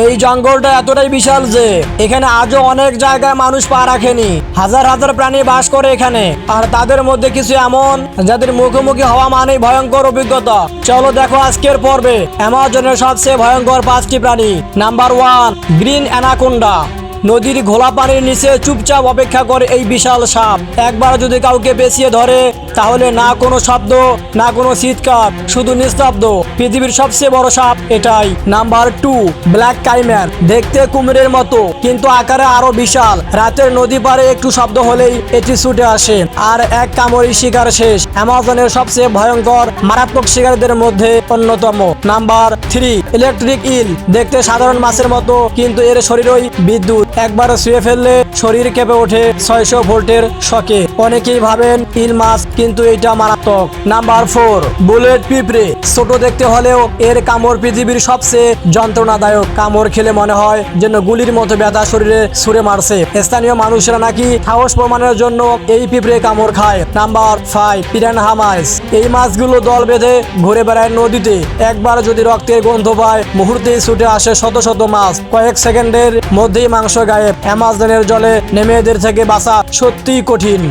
এই জঙ্গলটা এতটাই বিশাল যে এখানে আজও অনেক জায়গায় মানুষ পা রাখেনি। হাজার হাজার প্রাণী বাস করে এখানে। আর তাদের মধ্যে কিছু এমন যাদের মুখোমুখি হওয়া মানেই ভয়ঙ্কর অভিজ্ঞতা। চলো দেখো আজকের পর্বে। অ্যামাজনের সবচেয়ে ভয়ঙ্কর পাঁচটি প্রাণী। Number one, green anaconda. নদীর ঘোলা পানির নিচে চুপচাপ অপেক্ষা করে এই বিশাল সাপ। একবার যদি কাউকে পেঁচিয়ে ধরে তাহলে না কোনো শব্দ, না কোনো চিৎকার শুধু নিস্তব্ধ। পৃথিবীর সবচেয়ে বড় সাপ এটাই। নাম্বার টু, ব্ল্যাক কাইম্যান দেখতে কুমিরের মতো, কিন্তু আকারে আরও বিশাল। রাতের নদী পারে একটু শব্দ হলেই এটি ছুটে আসে। আর এক কামড়ি শিকার শেষ। অ্যামাজনের সবচেয়ে ভয়ঙ্কর, মারাত্মক শিকারীদের মধ্যে অন্যতম। Number three, electric eel. দেখতে সাধারণ মাছের মতো, কিন্তু এর শরীরই বিদ্যুৎ। একবার শুয়ে ফেললে শরীর কেঁপে ওঠে ছয়শো ভোল্টের শকে। অনেকেই ভাবেন, ইল মাছ কিন্তু এটা মারাত্মক। নাম্বার ফোর বুলেট পিঁপড়ে ছোট দেখতে হলেও এর কামড় পৃথিবীর সবচেয়ে যন্ত্রণাদায়ক কামড় খেলে মনে হয় যেন গুলির মতো ব্যথা শরীরে ছুঁড়ে মারছে। স্থানীয় মানুষরা নাকি সাহস প্রমাণের জন্য এই পিঁপড়ে কামড় খায়। নাম্বার ফাইভ পিরানহা মাছ এই মাছগুলো দল বেঁধে ঘুরে বেড়ায় নদীতে। একবার যদি রক্তের গন্ধ পায়, মুহূর্তেই ছুটে আসে শত শত মাছ। কয়েক সেকেন্ডের মধ্যেই মাংস গায়েব। অ্যামাজনের জলে নেমে এদের থেকে বাঁচা সত্যিই কঠিন।